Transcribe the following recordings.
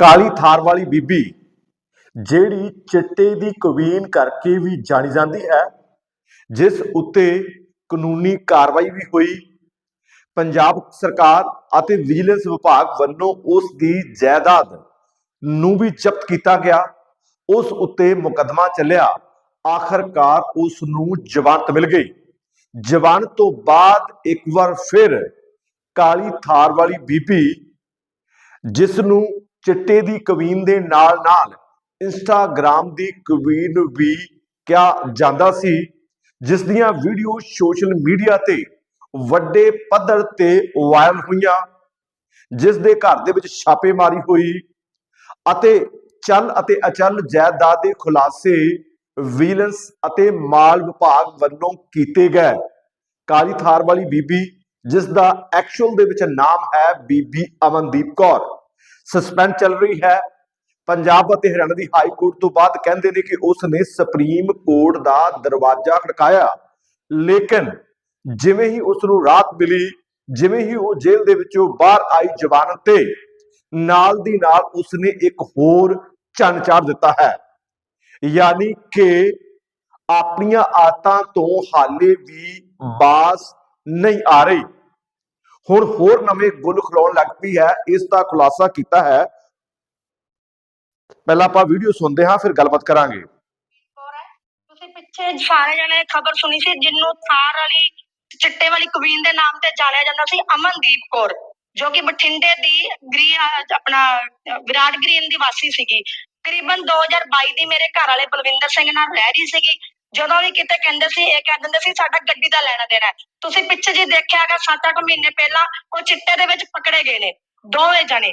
ਕਾਲੀ ਥਾਰ ਵਾਲੀ ਬੀਬੀ, ਜਿਹੜੀ ਚਿੱਟੇ ਦੀ ਕਵੀਨ ਕਰਕੇ ਵੀ ਜਾਣੀ ਜਾਂਦੀ ਹੈ, ਜਿਸ ਉੱਤੇ ਕਾਨੂੰਨੀ ਕਾਰਵਾਈ ਵੀ ਹੋਈ, ਪੰਜਾਬ ਸਰਕਾਰ ਅਤੇ ਵਿਜੀਲੈਂਸ ਵਿਭਾਗ ਵੱਲੋਂ ਉਸ ਦੀ ਜਾਇਦਾਦ ਨੂੰ ਵੀ ਜ਼ਬਤ ਕੀਤਾ ਗਿਆ, ਉਸ ਉੱਤੇ ਮੁਕੱਦਮਾ ਚੱਲਿਆ, ਆਖਰਕਾਰ ਉਸ ਨੂੰ ਜ਼ਮਾਨਤ ਮਿਲ ਗਈ। ਜ਼ਮਾਨਤ ਤੋਂ ਬਾਅਦ ਇੱਕ ਵਾਰ ਫਿਰ ਕਾਲੀ ਥਾਰ ਵਾਲੀ ਬੀਬੀ, ਜਿਸ ਨੂੰ ਚਿੱਟੇ ਦੀ ਕਵੀਨ ਦੇ ਨਾਲ ਨਾਲ ਇੰਸਟਾਗ੍ਰਾਮ ਦੀ ਕਵੀਨ ਵੀ ਕਿਹਾ ਜਾਂਦਾ ਸੀ, ਜਿਸ ਦੀਆਂ ਵੀਡੀਓ ਸੋਸ਼ਲ ਮੀਡੀਆ ਤੇ ਵੱਡੇ ਪੱਧਰ ਤੇ ਵਾਇਰਲ ਹੋਈਆਂ, ਜਿਸ ਦੇ ਘਰ ਦੇ ਵਿੱਚ ਛਾਪੇਮਾਰੀ ਹੋਈ ਅਤੇ ਚੱਲ ਅਤੇ ਅਚਲ ਜਾਇਦਾਦ ਦੇ ਖੁਲਾਸੇ ਵਿਜੀਲੈਂਸ ਅਤੇ ਮਾਲ ਵਿਭਾਗ ਵੱਲੋਂ ਕੀਤੇ ਗਏ। ਕਾਲੀ ਥਾਰ ਵਾਲੀ ਬੀਬੀ, ਜਿਸ ਦਾ ਐਕਚੁਅਲ ਦੇ ਵਿੱਚ ਨਾਮ ਹੈ ਬੀਬੀ ਅਮਨਦੀਪ ਕੌਰ। ਸਸਪੈਂਡ ਚੱਲ ਰਹੀ ਹੈ। ਪੰਜਾਬ ਅਤੇ ਹਰਿਆਣਾ ਦੀ ਹਾਈ ਕੋਰਟ ਤੋਂ ਬਾਅਦ ਕਹਿੰਦੇ ਨੇ ਕਿ ਉਸ ਨੇ ਸੁਪਰੀਮ ਕੋਰਟ ਦਾ ਦਰਵਾਜ਼ਾ ਖੜਕਾਇਆ। ਲੇਕਿਨ ਜਿਵੇਂ ਹੀ ਉਸ ਨੂੰ ਰਾਤ ਮਿਲੀ, ਜਿਵੇਂ ਹੀ ਉਹ ਜੇਲ੍ਹ ਦੇ ਵਿੱਚੋਂ ਬਾਹਰ ਆਈ ਜਵਾਨ ਤੇ, ਨਾਲ ਦੀ ਨਾਲ ਉਸ ਨੇ ਇੱਕ ਹੋਰ ਚੰਨ ਚਾੜ ਦਿੱਤਾ ਹੈ। ਯਾਨੀ ਕਿ ਆਪਣੀਆਂ ਆਦਤਾਂ ਤੋਂ ਹਾਲੇ ਵੀ ਬਾਸ ਨਹੀਂ ਆ ਰਹੀ। ਹੁਣ ਹੋਰ ਨਵੇਂ ਗੁੱਲ ਖਲਾਉਣ ਲੱਗ ਪਈ ਹੈ, ਇਸ ਦਾ ਖੁਲਾਸਾ ਕੀਤਾ ਹੈ। ਪਹਿਲਾਂ ਆਪਾਂ ਵੀਡੀਓ ਸੁਣਦੇ ਹਾਂ, ਫਿਰ ਗੱਲਬਾਤ ਕਰਾਂਗੇ। ਤੁਸੀਂ ਪਿੱਛੇ ਸਾਰੇ ਜਣੇ ਖਬਰ ਸੁਣੀ ਸੀ, ਜਿਹਨੂੰ ਥਾਰ ਵਾਲੀ, ਚਿੱਟੇ ਵਾਲੀ ਕਵੀਨ ਦੇ ਨਾਮ ਤੇ ਜਾਣਿਆ ਜਾਂਦਾ ਸੀ, ਅਮਨਦੀਪ ਕੌਰ, ਜੋ ਕਿ ਬਠਿੰਡੇ ਦੀ ਗ੍ਰੀ ਆਪਣਾ, ਵਿਰਾਟ ਗ੍ਰੀਨ ਦੀ ਵਾਸੀ ਸੀਗੀ। ਕਰੀਬਨ 2022 ਦੀ ਮੇਰੇ ਘਰ ਵਾਲੇ ਬਲਵਿੰਦਰ ਸਿੰਘ ਨਾਲ ਰਹਿ ਰਹੀ ਸੀਗੀ। ਜਦੋਂ ਵੀ ਕਿਤੇ ਕਹਿੰਦੇ ਸੀ, ਇਹ ਕਹਿ ਦਿੰਦੇ ਸੀ, ਸਾਡਾ ਗੱਡੀ ਦਾ ਲੈਣਾ ਦੇਣਾ ਹੈ। ਤੁਸੀਂ ਪਿੱਛੇ ਜੀ ਦੇਖਿਆਗਾ 7-8 ਮਹੀਨੇ ਪਹਿਲਾਂ ਉਹ ਚਿੱਟੇ ਦੇ ਵਿੱਚ ਪਕੜੇ ਗਏ ਨੇ, ਦੋਵੇਂ ਜਣੇ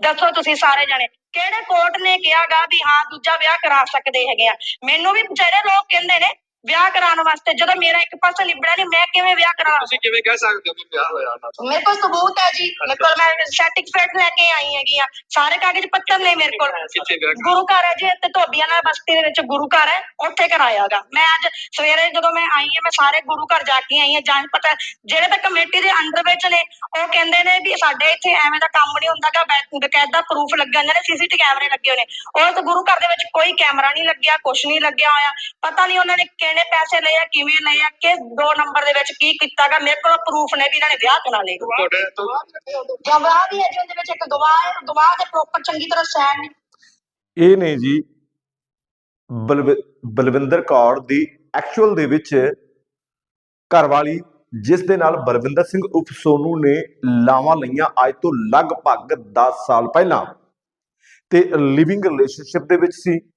ਦੱਸੋ ਤੁਸੀਂ ਸਾਰੇ ਜਣੇ, ਕਿਹੜੇ ਕੋਰਟ ਨੇ ਕਿਹਾਗਾ ਵੀ ਹਾਂ ਦੂਜਾ ਵਿਆਹ ਕਰਾ ਸਕਦੇ ਹੈਗੇ ਆ? ਮੈਨੂੰ ਵੀ ਬਥੇਰੇ ਲੋਕ ਕਹਿੰਦੇ ਨੇ ਵਿਆਹ ਕਰਾਉਣ ਵਾਸਤੇ ਜਦੋਂ ਮੇਰਾ ਇੱਕ ਪਾਸਾ ਨਿਬੜਿਆ ਨਹੀਂ ਮੈਂ ਕਿਵੇਂ ਵਿਆਹ ਕਰਾ ਤੁਸੀਂ ਕਿਵੇਂ ਕਹਿ ਸਕਦੇ ਹੋ ਕਿ ਵਿਆਹ ਹੋਇਆ ਦਾ ਮੇਰੇ ਕੋਲ ਸਬੂਤ ਹੈ ਜੀ। ਮੇਰੇ ਕੋਲ ਮੈਂ ਸਰਟੀਫਿਕੇਟ ਲੈ ਕੇ ਆਈ ਹੈਗੀ ਆ। ਸਾਰੇ ਕਾਗਜ਼ ਪੱਤਰ ਨੇ ਮੇਰੇ ਕੋਲ। ਕਿੱਥੇ ਵਿਆਹ ਕਰਾਇਆ? ਗੁਰੂ ਘਰ ਹੈ ਜੀ ਤੇ ਧੋਬੀਆਂ ਨਾਲ ਬਸਤੀ ਦੇ ਵਿੱਚ ਗੁਰੂ ਘਰ ਹੈ। ਉੱਥੇ ਕਰਾਇਆਗਾ। ਮੈਂ ਅੱਜ ਸਵੇਰੇ ਜਦੋਂ ਮੈਂ ਆਈ ਹਾਂ ਮੈਂ ਸਾਰੇ ਗੁਰੂ ਘਰ ਜਾ ਕੇ ਆਈ ਹਾਂ। ਜਾਂਚ ਪਤਾ ਜਿਹੜੇ ਤਾਂ ਕਮੇਟੀ ਦੇ ਅੰਡਰ ਵਿੱਚ ਨੇ ਉਹ ਕਹਿੰਦੇ ਨੇ ਵੀ ਸਾਡੇ ਇੱਥੇ ਐਵੇਂ ਦਾ ਕੰਮ ਨਹੀਂ ਹੁੰਦਾਗਾ ਬਕਾਇਦਾ ਪ੍ਰੂਫ ਲੱਗੇ ਨੇ ਸੀਸੀਟੀ ਕੈਮਰੇ ਲੱਗੇ ਹੋਏ ਨੇ। ਉਹ ਤਾਂ ਗੁਰੂ ਘਰ ਦੇ ਵਿੱਚ ਕੋਈ ਕੈਮਰਾ ਨਹੀਂ ਲੱਗਿਆ ਕੁਛ ਨਹੀਂ ਲੱਗਿਆ ਹੋਇਆ। ਪਤਾ ਨਹੀਂ ਉਹਨਾਂ ਨੇ ਕਿਹੜੇ ਪੈਸੇ ਲਏ ਆ ਕਿਵੇਂ ਲਏ ਆ ਕਿਸ ਦੋ ਨੰਬਰ ਦੇ ਵਿੱਚ ਕੀ ਕੀਤਾਗਾ ਮੇਰੇ ਕੋਲ ਪ੍ਰੂਫ ਨੇ ਵੀ ਇਹਨਾਂ ਨੇ ਵਿਆਹ ਕਰਾ ਲਏ। ਤੁਹਾਡੇ ਤੋਂ ਗਵਾਹ ਵੀ ਹੈ ਜੀ ਉਹਦੇ ਵਿੱਚ ਇੱਕ ਗਵਾਹ ਹੈ ਗਵਾਹ ਦੇ ਪ੍ਰੋਪਰ ਚੰਗੀ ਤਰ੍ਹਾਂ ਸਾਈਨ ਇਹ ਨੇ ਜੀ ਬਲਵ- ਬਲਵਿੰਦਰ ਕੌਰ ਦੀ ਐਕਚੁਅਲ ਦੇ ਵਿੱਚ ਘਰਵਾਲੀ ਜਿਸ ਦੇ ਨਾਲ ਬਲਵਿੰਦਰ ਸਿੰਘ ਉਪ ਸੋਨੂ ਨੇ ਲਾਵਾਂ ਲਈਆਂ ਅੱਜ ਤੋਂ ਲਗਭਗ 10 ਸਾਲ ਪਹਿਲਾਂ। ਤੇ ਲਿਵਿੰਗ ਰਿਲੇਸ਼ਨਸ਼ਿਪ ਦੇ ਵਿੱਚ ਸੀ।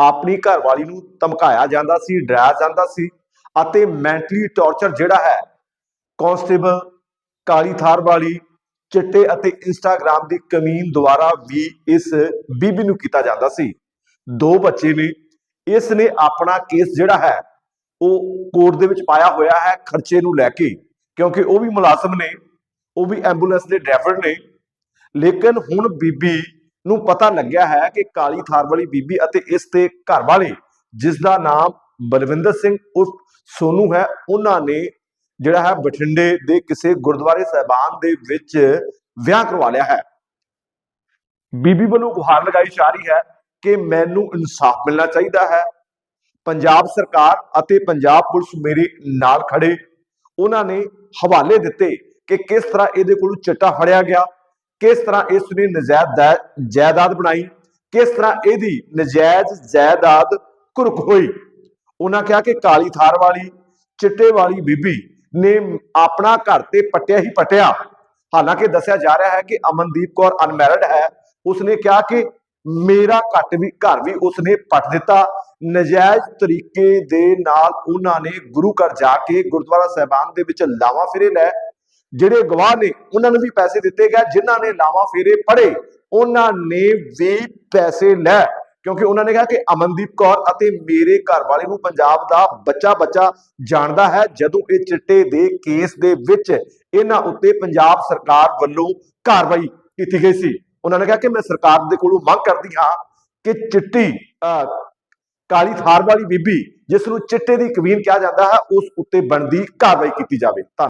ਆਪਣੀ ਘਰਵਾਲੀ ਨੂੰ ਧਮਕਾਇਆ ਜਾਂਦਾ ਸੀ, ਡਰਾਇਆ ਜਾਂਦਾ ਸੀ ਅਤੇ ਮੈਂਟਲੀ ਟੌਰਚਰ ਜਿਹੜਾ ਹੈ ਕਾਂਸਟੇਬਲ ਕਾਲੀ ਥਾਰ ਵਾਲੀ, ਚਿੱਟੇ ਅਤੇ ਇੰਸਟਾਗ੍ਰam ਦੀ ਕਮੀਨ ਦੁਆਰਾ ਵੀ ਇਸ ਬੀਬੀ ਨੂੰ ਕੀਤਾ ਜਾਂਦਾ ਸੀ। ਦੋ ਬੱਚੇ ਨੇ, ਇਸ ਨੇ ਆਪਣਾ ਕੇਸ ਜਿਹੜਾ ਹੈ, ਉਹ ਕੋਰਟ ਦੇ ਵਿੱਚ ਪਾਇਆ ਹੋਇਆ ਹੈ, ਖਰਚੇ ਨੂੰ ਲੈ ਕੇ, ਕਿਉਂਕਿ ਉਹ ਵੀ ਮੁਲਾਜ਼ਮ ਨੇ, ਉਹ ਵੀ ਐਂਬੂਲੈਂਸ ਦੇ ਡਰਾਈਵਰ ਨੇ। ਲੇਕਿਨ ਹੁਣ ਬੀਬੀ ਨੂੰ ਪਤਾ ਲੱਗਿਆ ਹੈ ਕਿ ਕਾਲੀ ਥਾਰ ਵਾਲੀ ਬੀਬੀ ਅਤੇ ਇਸ ਦੇ ਘਰ ਵਾਲੇ, ਜਿਸ ਦਾ ਨਾਮ ਬਲਵਿੰਦਰ ਸਿੰਘ ਉਰਫ ਸੋਨੂ ਹੈ, ਉਹਨਾਂ ਨੇ ਜਿਹੜਾ ਹੈ ਬਠਿੰਡੇ ਦੇ ਕਿਸੇ ਗੁਰਦੁਆਰੇ ਸਾਹਿਬਾਨ ਦੇ ਵਿੱਚ ਵਿਆਹ ਕਰਵਾ ਲਿਆ ਹੈ। ਬੀਬੀ ਵੱਲੋਂ ਗੁਹਾਰ ਲਗਾਈ ਜਾ ਰਹੀ ਹੈ ਕਿ ਮੈਨੂੰ ਇਨਸਾਫ ਮਿਲਣਾ ਚਾਹੀਦਾ ਹੈ। ਪੰਜਾਬ ਸਰਕਾਰ ਅਤੇ ਪੰਜਾਬ ਪੁਲਿਸ ਮੇਰੇ ਨਾਲ ਖੜੇ। ਉਹਨਾਂ ਨੇ ਹਵਾਲੇ ਦਿੱਤੇ ਕਿ ਕਿਸ ਤਰ੍ਹਾਂ ਇਹਦੇ ਕੋਲੋਂ ਚਿੱਟਾ ਫੜਿਆ ਗਿਆ। ਕਿਸ ਤਰ੍ਹਾਂ ਇਸ ਨੇ ਨਜਾਇਜ਼ ਜਾਇਦਾਦ ਬਣਾਈ? ਕਿਸ ਤਰ੍ਹਾਂ ਇਹਦੀ ਨਜਾਇਜ਼ ਜਾਇਦਾਦ ਕੁਰਕ ਹੋਈ? ਉਹਨਾਂ ਕਿਹਾ ਕਿ ਕਾਲੀ ਥਾਰ ਵਾਲੀ, ਚਿੱਟੇ ਵਾਲੀ ਬੀਬੀ ਨੇ ਆਪਣਾ ਘਰ ਤੇ ਪਟਿਆ ਹੀ ਪਟਿਆ। ਹਾਲਾਂਕਿ ਦੱਸਿਆ ਜਾ ਰਿਹਾ ਹੈ ਕਿ ਅਮਨਦੀਪ ਕੌਰ ਅਨਮੈਰਿਡ ਹੈ। ਉਸਨੇ ਕਿਹਾ ਕਿ ਮੇਰਾ ਘੱਟ ਵੀ, ਘਰ ਵੀ ਉਸਨੇ ਪਟ ਦਿੱਤਾ। ਨਜਾਇਜ਼ ਤਰੀਕੇ ਦੇ ਨਾਲ ਉਹਨਾਂ ਨੇ ਗੁਰੂ ਘਰ ਜਾ ਕੇ ਗੁਰਦੁਆਰਾ ਸਾਹਿਬਾਨ ਦੇ ਵਿੱਚ ਲਾਵਾਂ ਫਿਰੇ ਲੈ ਜਿਹੜੇ ਗਵਾਹ ਨੇ ਉਹਨਾਂ ਨੂੰ ਵੀ ਪੈਸੇ ਦਿੱਤੇ ਗਏ ਜਿਨ੍ਹਾਂ ਨੇ ਲਾਵਾਂ ਫੇਰੇ ਫੜੇ ਉਹਨਾਂ ਨੇ ਵੀ ਪੈਸੇ ਲੈ। ਕਿਉਂਕਿ ਉਹਨਾਂ ਨੇ ਕਿਹਾ ਕਿ ਅਮਨਦੀਪ ਕੌਰ ਅਤੇ ਮੇਰੇ ਘਰ ਵਾਲੇ ਨੂੰ ਪੰਜਾਬ ਦਾ ਬੱਚਾ ਬੱਚਾ ਜਾਣਦਾ ਹੈ। ਜਦੋਂ ਇਹ ਚਿੱਟੇ ਦੇ ਕੇਸ ਦੇ ਵਿੱਚ ਇਹਨਾਂ ਉੱਤੇ ਪੰਜਾਬ ਸਰਕਾਰ ਵੱਲੋਂ ਕਾਰਵਾਈ ਕੀਤੀ ਗਈ ਸੀ ਉਹਨਾਂ ਨੇ ਕਿਹਾ ਕਿ ਮੈਂ ਸਰਕਾਰ ਦੇ ਕੋਲੋਂ ਮੰਗ ਕਰਦੀ ਹਾਂ ਕਿ ਚਿੱਟੀ ਅਹ, ਕਾਲੀ ਥਾਰ ਵਾਲੀ ਬੀਬੀ ਜਿਸ ਨੂੰ ਚਿੱਟੇ ਦੀ ਕਵੀਨ ਕਿਹਾ ਜਾਂਦਾ ਹੈ ਉਸ ਉੱਤੇ ਬਣਦੀ ਕਾਰਵਾਈ ਕੀਤੀ ਜਾਵੇ। ਧੰਨਵਾਦ